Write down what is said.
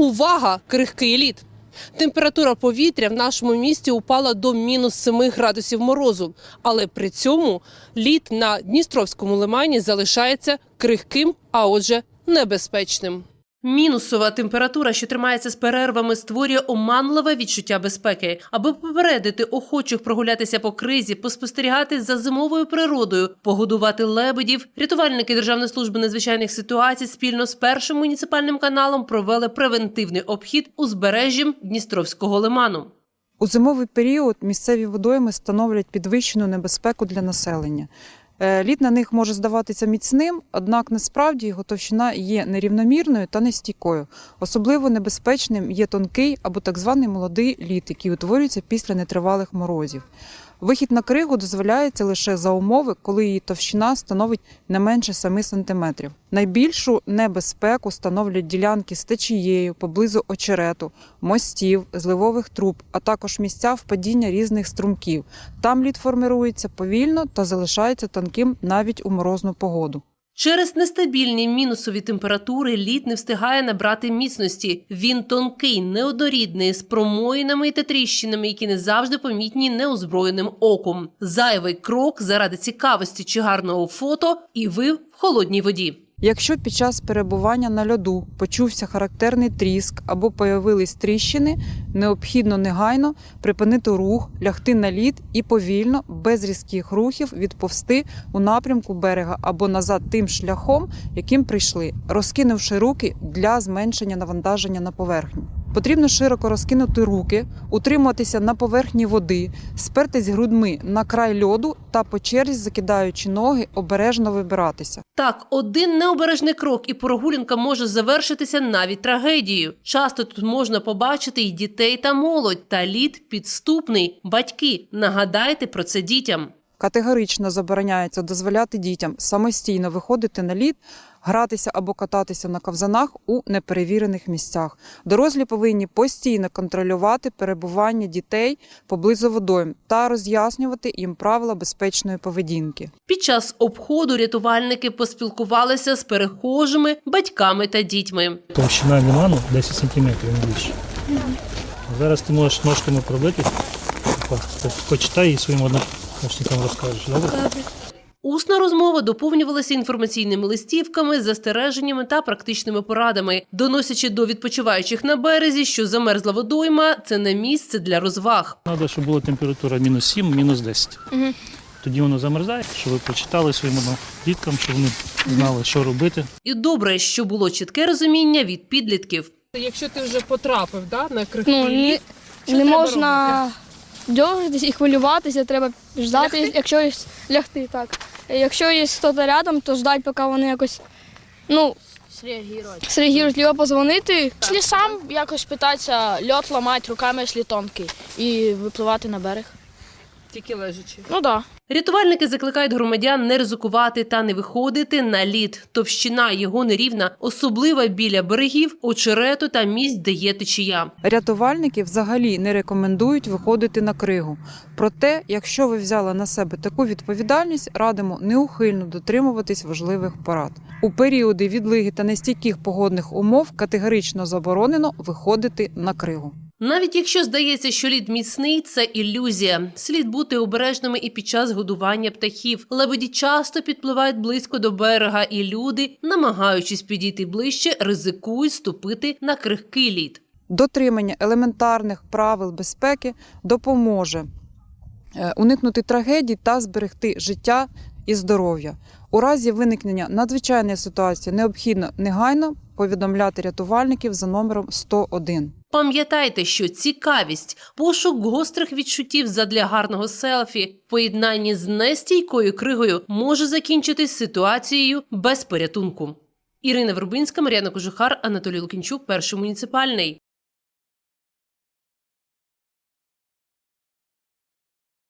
Увага! Крихкий лід. Температура повітря в нашому місті упала до мінус 7 градусів морозу, але при цьому лід на Дністровському лимані залишається крихким, а отже, небезпечним. Мінусова температура, що тримається з перервами, створює оманливе відчуття безпеки. Аби попередити охочих прогулятися по кризі, поспостерігати за зимовою природою, погодувати лебедів. Рятувальники Державної служби надзвичайних ситуацій спільно з першим муніципальним каналом провели превентивний обхід узбережжям Дністровського лиману. У зимовий період місцеві водойми становлять підвищену небезпеку для населення. Е, Лід на них може здаватися міцним, однак насправді його товщина є нерівномірною та нестійкою. Особливо небезпечним є тонкий або так званий молодий лід, який утворюється після нетривалих морозів. Вихід на кригу дозволяється лише за умови, коли її товщина становить не менше 7 см. Найбільшу небезпеку становлять ділянки з течією поблизу очерету, мостів, зливових труб, а також місця впадіння різних струмків. Там лід формирується повільно та залишається тонким навіть у морозну погоду. Через нестабільні мінусові температури лід не встигає набрати міцності. Він тонкий, неоднорідний, з промоїнами та тріщинами, які не завжди помітні неозброєним оком. Зайвий крок заради цікавості чи гарного фото, і ви в холодній воді. Якщо під час перебування на льоду почувся характерний тріск або появились тріщини, необхідно негайно припинити рух, лягти на лід і повільно, без різких рухів, відповсти у напрямку берега або назад тим шляхом, яким прийшли, розкинувши руки для зменшення навантаження на поверхню. Потрібно широко розкинути руки, утримуватися на поверхні води, спертись грудьми на край льоду та по черзі, закидаючи ноги, обережно вибиратися. Так, один необережний крок і прогулянка може завершитися навіть трагедією. Часто тут можна побачити і дітей та молодь, та лід підступний. Батьки, нагадайте про це дітям. Категорично забороняється дозволяти дітям самостійно виходити на лід, гратися або кататися на ковзанах у неперевірених місцях. Дорослі повинні постійно контролювати перебування дітей поблизу водойм та роз'яснювати їм правила безпечної поведінки. Під час обходу рятувальники поспілкувалися з перехожими, батьками та дітьми. Товщина ліману 10 см не більше. Зараз ти можеш ножками пробити. Почитай і своїм однокашникам розкажеш. Добре? Усна розмова доповнювалася інформаційними листівками, застереженнями та практичними порадами, доносячи до відпочиваючих на березі, що замерзла водойма це не місце для розваг. Треба, щоб була температура мінус 7, мінус 10. Тоді воно замерзає, щоб ви почитали своїм діткам, щоб вони знали, що робити. І добре, що було чітке розуміння від підлітків. Якщо ти вже потрапив да, на крихкий Ну, не, що не треба можна дергатись і хвилюватися, треба ждати, Лягти? якщо є лягти, так. Якщо є хтось рядом, то ждати, поки вони якось ну, среагують. Либо позвонити. Якщо сам якось питатися льот ламати руками, якщо тонкий, і випливати на берег. Тільки лежачи. Ну. Да. Рятувальники закликають громадян не ризикувати та не виходити на лід. Товщина його нерівна, особливо біля берегів, очерету та місць, де є течія. Рятувальники взагалі не рекомендують виходити на кригу. Проте, якщо ви взяли на себе таку відповідальність, радимо неухильно дотримуватись важливих порад. У періоди відлиги та нестійких погодних умов категорично заборонено виходити на кригу. Навіть якщо здається, що лід міцний, це ілюзія. Слід бути обережними і під час годування птахів. Лебеді часто підпливають близько до берега, і люди, намагаючись підійти ближче, ризикують ступити на крихкий лід. Дотримання елементарних правил безпеки допоможе е, уникнути трагедій та зберегти життя і здоров'я. У разі виникнення надзвичайної ситуації необхідно негайно повідомляти рятувальників за номером 101. Пам'ятайте, що цікавість, пошук гострих відчуттів задля гарного селфі, в поєднанні з нестійкою кригою може закінчитись ситуацією без порятунку. Ірина Вербинська, Мар'яна Кожухар, Анатолій Лукінчук, перший муніципальний.